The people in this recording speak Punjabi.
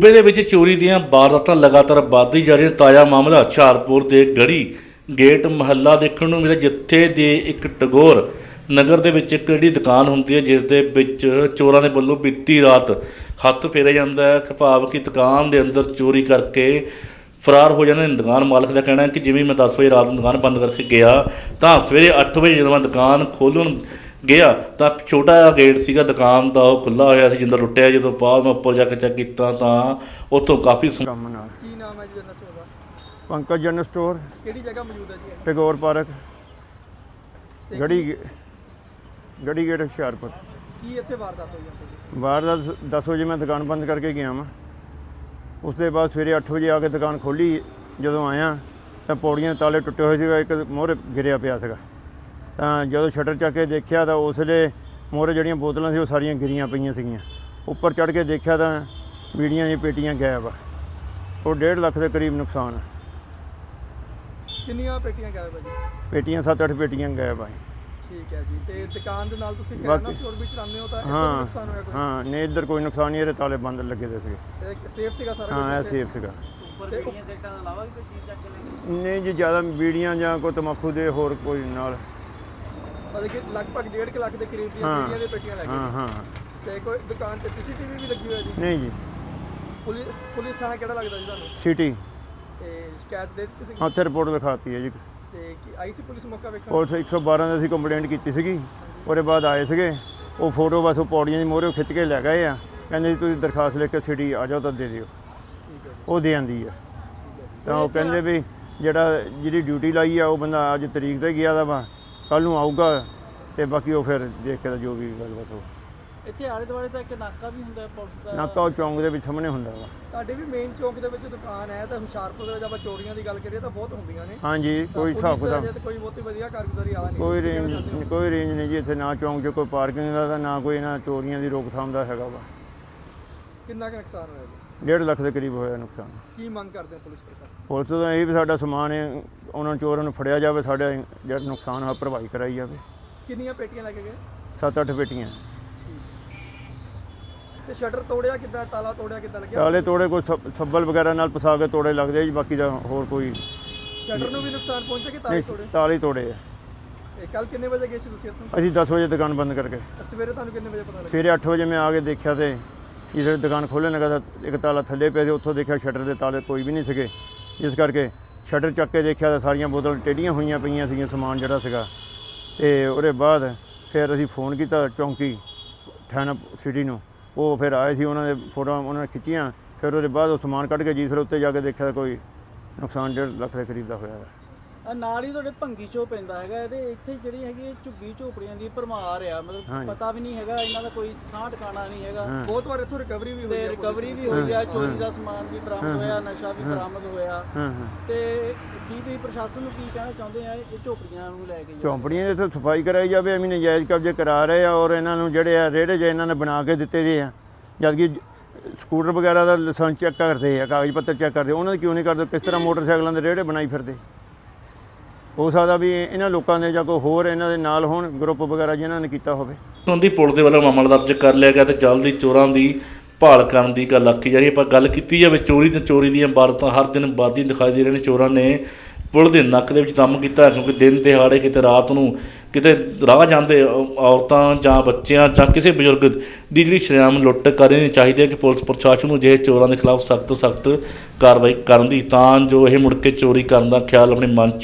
ਸੂਬੇ ਦੇ ਵਿੱਚ ਚੋਰੀ ਦੀਆਂ ਵਾਰਦਾਤਾਂ ਲਗਾਤਾਰ ਵੱਧਦੀ ਜਾ ਰਹੀਆਂ ਤਾਜ਼ਾ ਮਾਮਲਾ ਹੁਸ਼ਿਆਰਪੁਰ ਦੇ ਗੜੀ ਗੇਟ ਮਹੱਲਾ ਦੇਖਣ ਨੂੰ ਮਿਲਿਆ, ਜਿੱਥੇ ਦੇ ਇੱਕ ਟਗੋਰ ਨਗਰ ਦੇ ਵਿੱਚ ਇੱਕ ਜਿਹੜੀ ਦੁਕਾਨ ਹੁੰਦੀ ਹੈ, ਜਿਸ ਦੇ ਵਿੱਚ ਚੋਰਾਂ ਦੇ ਵੱਲੋਂ ਬੀਤੀ ਰਾਤ ਹੱਥ ਫੇਰਿਆ ਜਾਂਦਾ ਹੈ। ਭਾਵ ਕਿ ਦੁਕਾਨ ਦੇ ਅੰਦਰ ਚੋਰੀ ਕਰਕੇ ਫਰਾਰ ਹੋ ਜਾਂਦੇ ਨੇ। ਦੁਕਾਨ ਮਾਲਕ ਦਾ ਕਹਿਣਾ ਹੈ ਕਿ ਜਿਵੇਂ ਮੈਂ 10 ਵਜੇ ਰਾਤ ਨੂੰ ਦੁਕਾਨ ਬੰਦ ਕਰਕੇ ਗਿਆ, ਤਾਂ ਸਵੇਰੇ 8 ਵਜੇ ਜਦੋਂ ਮੈਂ ਦੁਕਾਨ ਖੋਲਣ ਗਿਆ। ਤਾਂ ਛੋਟਾ ਜਿਹਾ ਗੇਟ ਸੀਗਾ ਦੁਕਾਨ ਦਾ ਉਹ ਖੁੱਲਾ ਹੋਇਆ ਸੀ ਜਿੰਦਾ ਲੁੱਟਿਆ ਜਦੋਂ ਬਾਅਦ ਮੈਂ ਉੱਪਰ ਜਾ ਕੇ ਚੈੱਕ ਕੀਤਾ ਤਾਂ ਉੱਥੋਂ ਕਾਫੀ ਸਮ- ਕੰਮ ਨਾਲ। ਕੀ ਨਾਮ ਹੈ ਜੀ ਜਨਰਲ ਸਟੋਰ ਦਾ? ਪੰਕਜ ਜਨ ਸਟੋਰ। ਕਿਹੜੀ ਜਗ੍ਹਾ ਮੌਜੂਦ ਹੈ ਜੀ? ਇਹ? ਟੈਗੋਰ ਪਾਰਕ। ਗੜੀ ਗੇ- ਗੜੀ ਗੇਟ ਹੁਸ਼ਿਆਰਪੁਰ। ਕੀ ਇੱਥੇ ਵਾਰਦਾਤ ਹੋਈ ਹੈ ਬਾਹਰ ਦਾ 10 ਵਜੇ ਮੈਂ ਦੁਕਾਨ ਬੰਦ ਕਰਕੇ ਗਿਆ ਵਾਂ। ਉਸ ਦੇ ਬਾਅਦ ਸਵੇਰੇ 8 ਵਜੇ ਆ ਕੇ ਦੁਕਾਨ ਖੋਲੀ ਜਦੋਂ ਆਇਆ ਤਾਂ ਪੌੜੀਆਂ ਦੇ ਤਾਲੇ ਟੁੱਟੇ ਹੋਏ ਸੀਗਾ ਇੱਕ ਮੋਹਰੇ ਗਿਰਿਆ ਪਿਆ ਸੀਗਾ। ਤਾਂ ਜਦੋਂ ਸ਼ਟਰ ਚੱਕ ਕੇ ਦੇਖਿਆ ਤਾਂ ਉਸ ਵੇਲੇ ਮੋਹਰੇ ਜਿਹੜੀਆਂ ਬੋਤਲਾਂ ਸੀ ਉਹ ਸਾਰੀਆਂ ਗਿਰੀਆਂ ਪਈਆਂ ਸੀਗੀਆਂ। ਉੱਪਰ ਚੜ ਕੇ ਦੇਖਿਆ ਤਾਂ ਬੀੜੀਆਂ ਦੀਆਂ ਪੇਟੀਆਂ ਗਾਇਬ ਆ। ਉਹ 1.5 ਲੱਖ ਦੇ ਕਰੀਬ ਨੁਕਸਾਨ ਆ। ਕਿੰਨੀਆਂ ਪੇਟੀਆਂ ਗਾਇਬ ਹੈ ਜੀ? ਪੇਟੀਆਂ 7-8 ਪੇਟੀਆਂ ਗਾਇਬ ਆ। ਠੀਕ ਹੈ ਜੀ ਤੇ ਦੁਕਾਨ ਦੇ ਨਾਲ ਤੁਸੀਂ ਕਿਰਾਣਾ ਸਟੋਰ ਵੀ ਚਲਾਉਂਦੇ ਹੋ ਤਾਂ ਵੀ ਹਾਂ ਨੁਕਸਾਨ ਹੋਇਆ ਕੋਈ? ਹਾਂ ਨਹੀਂ ਇੱਧਰ ਕੋਈ ਨੁਕਸਾਨ ਨਹੀਂ ਇਹਦੇ ਤਾਲੇ ਬੰਦ ਲੱਗੇ ਦੇ ਸੀਗੇ। ਸੇਫ ਸੀਗਾ ਸਾਰਾ ਹਾਂ ਸੇਫ ਸੀਗਾ। ਤੇ ਨਹੀਂ ਜੀ ਜ਼ਿਆਦਾ ਬੀੜੀਆਂ ਜਾਂ ਕੋਈ ਤਮਾਕੂ ਦੇ ਹੋਰ ਕੋਈ ਨਾਲ ਮਤਲਬ ਕਿ ਲਗਭਗ 1.5 ਲੱਖ ਦੇ ਕਰੀਬ ਦੀਆਂ ਹਾਂ। ਪੇਟੀਆਂ ਦੇ ਪੇਟੀਆਂ ਲੱਗ ਹਾਂ ਹਾਂ। ਤੇ ਕੋਈ ਦੁਕਾਨ ਤੇ ਸੀਸੀਟੀਵੀ ਵੀ ਲੱਗੀ ਹੋਈ ਹੈ ਜੀ? ਨਹੀਂ ਜੀ। ਪੁਲਿਸ ਪੁਲਿਸ ਥਾਣਾ ਕਿਹੜਾ ਲੱਗਦਾ ਜੀ ਤੁਹਾਨੂੰ? ਸਿਟੀ। ਤੇ ਸ਼ਿਕਾਇਤ ਦੇ ਦਿੱਤੀ ਸੀ ਉੱਥੇ ਰਿਪੋਰਟ ਲਿਖਾਤੀ ਹੈ ਜੀ। ਤੇ ਕੀ ਆਈ ਸੀ ਪੁਲਿਸ ਮੌਕਾ ਵੇਖਣ? ਪੁਲਿਸ 112 ਦੇ ਅਸੀਂ ਕੰਪਲੇਂਟ ਕੀਤੀ ਸੀਗੀ। ਉਹਦੇ ਬਾਅਦ ਆਏ ਸੀਗੇ। ਉਹ ਫੋਟੋ ਬਸ ਉਹ ਪੌੜੀਆਂ ਦੀ ਮੋਹਰੇ ਖਿੱਚ ਕੇ ਲੈ ਗਏ ਆ। ਕਹਿੰਦੇ ਜੀ ਤੁਸੀਂ ਦਰਖਾਸਤ ਲਿਖ ਕੇ ਸਿਟੀ ਆ ਜਾਓ ਤਾਂ ਦੇ ਦਿਓ। ਠੀਕ ਹੈ ਜੀ। ਉਹ ਦੇ ਆਂਦੀ ਆ। ਤਾਂ ਉਹ ਕਹਿੰਦੇ ਵੀ ਜਿਹੜਾ ਜਿਹੜੀ ਡਿਊਟੀ ਲਾਈ ਆ ਉਹ ਬੰਦਾ ਅੱਜ ਤਰੀਕ ਤੇ ਗਿਆ ਦਾ ਵਾ। ਕੱਲ ਨੂੰ ਆਊਗਾ ਤੇ ਬਾਕੀ ਉਹ ਫਿਰ ਦੇਖ ਕੇ ਜੋ ਵੀ ਗੱਲਬਾਤ ਹੋ ਇੱਥੇ ਆਲੇ ਦੁਆਲੇ ਤਾਂ ਇੱਕ ਨਾਕਾ ਵੀ ਹੁੰਦਾ ਹੈ ਪੁਲਿਸ ਦਾ। ਨਾਕਾ ਉਹ ਚੌਂਕ ਦੇ ਵਿੱਚ ਸਾਹਮਣੇ ਹੁੰਦਾ ਵਾ। ਤੁਹਾਡੇ ਵੀ ਮੇਨ ਚੌਂਕ ਦੇ ਵਿੱਚ ਦੁਕਾਨ ਹੈ ਤਾਂ ਹੁਸ਼ਿਆਰਪੁਰ ਦੇ ਵਿੱਚ ਆਪਾਂ ਚੋਰੀਆਂ ਦੀ ਗੱਲ ਕਰੀਏ ਤਾਂ ਬਹੁਤ ਹੁੰਦੀਆਂ ਨੇ। ਹਾਂਜੀ ਕੋਈ ਹਿਸਾਬ ਕਿਤਾਬ ਤਾਂ ਕੋਈ ਬਹੁਤੀ ਵਧੀਆ ਕਾਰਗੁਜ਼ਾਰੀ ਆ ਨਹੀਂ। ਕੋਈ ਰੇਂਜ? ਕੋਈ ਰੇਂਜ ਨਹੀਂ ਜੀ ਇੱਥੇ ਨਾ ਚੌਂਕ 'ਚ ਕੋਈ ਪਾਰਕਿੰਗ ਦਾ ਤਾਂ ਨਾ ਕੋਈ ਇਹਨਾਂ ਚੋਰੀਆਂ ਦੀ ਰੋਕਥਾਮ ਦਾ ਹੈਗਾ ਵਾ। ਕਿੰਨਾ ਕੁ ਨੁਕਸਾਨ ਹੋਇਆ ਜੀ? 1.5 ਲੱਖ ਦੇ ਕਰੀਬ ਹੋਇਆ ਨੁਕਸਾਨ। ਕੀ ਮੰਗ ਕਰਦੇ ਪੁਲਿਸ ਪ੍ਰਸ਼ਾਸਨ ਪੁਲਿਸ ਤੋਂ ਤਾਂ ਇਹ ਵੀ ਸਾਡਾ ਸਮਾਨ ਹੈ ਉਹਨਾਂ ਚੋਰਾਂ ਨੂੰ ਫੜਿਆ ਜਾਵੇ ਸਾਡਾ ਜਿਹੜਾ ਨੁਕਸਾਨ ਹੋਇਆ ਭਰਵਾਈ ਕਰਾਈ ਜਾਵੇ। ਕਿੰਨੀਆਂ ਪੇਟੀਆਂ ਲੈ ਕੇ ਗਏ? 7-8 ਪੇਟੀਆਂ। ਤੇ ਸ਼ਟਰ ਤੋੜਿਆ ਕਿੱਦਾਂ ਤਾਲਾ ਤੋੜਿਆ ਕਿੱਦਾਂ ਲੱਗਿਆ? ਤਾਲੇ ਤੋੜੇ ਕੋਈ ਸੱਬ- ਸੱਬਲ ਵਗੈਰਾ ਨਾਲ ਪਸਾ ਕੇ ਤੋੜੇ ਲੱਗਦੇ ਜੀ ਬਾਕੀ ਦਾ ਹੋਰ ਕੋਈ ਸ਼ਟਰ ਨੂੰ ਵੀ ਨੁਕਸਾਨ ਪਹੁੰਚਿਆ ਕਿ ਤਾਲੇ ਨਹੀਂ ਤੋੜੇ? ਤਾਲੇ ਤੋੜੇ ਆ। ਕੱਲ ਕਿੰਨੇ ਵਜੇ ਗਏ ਸੀ ਤੁਸੀਂ ਇੱਥੋਂ? ਅਸੀਂ 10 ਵਜੇ ਦੁਕਾਨ ਬੰਦ ਕਰਕੇ। ਸਵੇਰੇ ਤੁਹਾਨੂੰ ਕਿੰਨੇ ਵਜੇ ਪਤਾ ਲੱਗਿਆ ਸਵੇਰੇ 8 ਵਜੇ ਮੈਂ ਆ ਕੇ ਦੇਖਿਆ ਤੇ ਜਦੋਂ ਦੁਕਾਨ ਖੋਲ੍ਹਣ ਲੱਗਾ ਤਾਂ ਇੱਕ ਤਾਲਾ ਥੱਲੇ ਪਿਆ ਸੀ ਉੱਥੋਂ ਦੇਖਿਆ ਸ਼ਟਰ ਦੇ ਤਾਲੇ ਕੋਈ ਵੀ ਨਹੀਂ ਸੀਗੇ। ਜਿਸ ਕਰਕੇ ਸ਼ਟਰ ਚੱਕ ਕੇ ਦੇਖਿਆ ਤਾਂ ਸਾਰੀਆਂ ਬੋਤਲਾਂ ਟੇਢੀਆਂ ਹੋਈਆਂ ਪਈਆਂ ਸੀਗੀਆਂ, ਸਮਾਨ ਜਿਹੜਾ ਸੀਗਾ। ਤੇ ਉਹਦੇ ਬਾਅਦ ਫਿਰ ਅਸੀਂ ਫੋਨ ਕੀਤਾ ਚੌਂਕੀ, ਥਾਣਾ ਸਿਟੀ ਨੂੰ। ਉਹ ਫਿਰ ਆਏ ਸੀ, ਉਹਨਾਂ ਦੇ ਫੋਟੋਆਂ ਉਹਨਾਂ ਨੇ ਖਿੱਚੀਆਂ। ਫਿਰ ਉਹਦੇ ਬਾਅਦ ਉਹ ਸਮਾਨ ਕੱਢ ਕੇ ਜੀ ਫਿਰ ਉੱਤੇ ਜਾ ਕੇ ਦੇਖਿਆ ਤਾਂ ਕੋਈ ਨੁਕਸਾਨ ਡੇਢ ਲੱਖ ਦੇ ਕਰੀਬ ਦਾ ਹੋਇਆ। ਹੈ ਆਹ ਨਾਲ ਹੀ ਤੁਹਾਡੇ ਭੰਗੀ ਚੋ ਪੈਂਦਾ ਹੈਗਾ ਇਹਦੇ ਇੱਥੇ ਜਿਹੜੀ ਹੈਗੀ ਇਹ ਝੁੱਗੀ ਝੋਪੜੀਆਂ ਦੀ ਭਰਮਾਰ ਆ ਮਤਲਬ ਹਾਂਜੀ। ਪਤਾ ਵੀ ਨਹੀਂ ਹੈਗਾ ਇਹਨਾਂ ਦਾ ਕੋਈ ਥਾਂ ਟਿਕਾਣਾ ਨਹੀਂ ਹੈਗਾ। ਹਾਂ। ਬਹੁਤ ਵਾਰ ਇੱਥੋਂ ਰਿਕਵਰੀ ਵੀ ਹੋਈ ਤੇ ਹੈ ਰਿਕਵਰੀ ਵੀ ਹੋਈ ਆ ਚੋਰੀ ਦਾ ਸਮਾਨ ਵੀ ਬਰਾਮਦ ਹੋਇਆ ਨਸ਼ਾ ਵੀ ਬਰਾਮਦ ਹੋਇਆ। ਹਾਂ ਹਾਂ। ਤੇ ਕੀ ਤੁਸੀਂ ਪ੍ਰਸ਼ਾਸਨ ਨੂੰ ਕੀ ਕਹਿਣਾ ਚਾਹੁੰਦੇ ਆ ਇਹ ਝੋਪੜੀਆਂ ਨੂੰ ਲੈ ਕੇ ਜੀ? ਝੌਂਪੜੀਆਂ ਦੇ ਇੱਥੇ ਸਫ਼ਾਈ ਕਰਾਈ ਜਾਵੇ ਐਵੇਂ ਨਜਾਇਜ਼ ਕਬਜ਼ੇ ਕਰਾ ਰਹੇ ਆ ਔਰ ਇਹਨਾਂ ਨੂੰ ਜਿਹੜੇ ਆ ਰੇੜੇ ਜੇ ਇਹਨਾਂ ਨੇ ਬਣਾ ਕੇ ਦਿੱਤੇ ਦੇ ਆ। ਜਦ ਕਿ ਸਕੂਟਰ ਵਗੈਰਾ ਦਾ ਲਾਇਸੈਂਸ ਚੈੱਕ ਕਰਦੇ ਆ ਕਾਗਜ਼ ਪੱਤਰ ਚੈੱਕ ਕਰਦੇ ਉਹਨਾਂ ਦੇ ਕਿਉਂ ਨਹੀਂ ਕਰਦੇ ਕਿਸ ਤਰ੍ਹਾਂ ਮੋਟਰਸਾਈਕਲਾਂ ਦੇ ਰੇੜੇ ਬਣਾਈ ਫਿਰਦੇ? ਹੋ ਸਕਦਾ ਵੀ ਇਹਨਾਂ ਲੋਕਾਂ ਦੇ ਜਾਂ ਕੋਈ ਹੋਰ ਇਹਨਾਂ ਦੇ ਨਾਲ ਹੋਣ ਗਰੁੱਪ ਵਗੈਰਾ ਜਿਨ੍ਹਾਂ ਨੇ ਕੀਤਾ ਹੋਵੇ। ਸੰਬੰਧੀ ਪੁਲਿਸ ਦੇ ਵੱਲੋਂ ਮਾਮਲਾ ਦਰਜ ਕਰ ਲਿਆ ਗਿਆ ਤੇ ਜਲਦੀ ਚੋਰਾਂ ਦੀ ਭਾਲ ਕਰਨ ਦੀ ਗੱਲ ਆਖੀ ਜਾ ਰਹੀ ਹੈ। ਪਰ ਗੱਲ ਕੀਤੀ ਜਾਵੇ, ਚੋਰੀ ਤੇ ਚੋਰੀ ਦੀਆਂ ਵਾਰਦਾਤਾਂ ਹਰ ਦਿਨ ਵੱਧਦੀ ਦਿਖਾਈ ਦੇ ਰਹੇ ਨੇ। ਚੋਰਾਂ ਨੇ ਪੁਲ ਦੇ ਨੱਕ ਦੇ ਵਿੱਚ ਦਮ ਕੀਤਾ ਕਿਉਂਕਿ ਦਿਨ ਦਿਹਾੜੇ ਕਿਤੇ ਰਾਤ ਨੂੰ ਕਿਤੇ ਰਾਹ ਜਾਂਦੇ ਔਰਤਾਂ ਜਾਂ ਬੱਚਿਆਂ ਜਾਂ ਕਿਸੇ ਬਜ਼ੁਰਗ ਦੀ ਜਿਹੜੀ ਸ਼ਰੇਆਮ ਲੁੱਟ ਕਰਨੀ ਚਾਹੀਦੀ ਹੈ ਕਿ ਪੁਲਿਸ ਪ੍ਰਸ਼ਾਸਨ ਨੂੰ ਜਿਹੇ ਚੋਰਾਂ ਦੇ ਖਿਲਾਫ ਸਖਤ ਤੋਂ ਸਖਤ ਕਾਰਵਾਈ ਕਰਨ ਦੀ, ਤਾਂ ਜੋ ਇਹ ਮੁੜ ਕੇ ਚੋਰੀ ਕਰਨ ਦਾ ਖਿਆਲ ਆਪਣੇ ਮਨ 'ਚ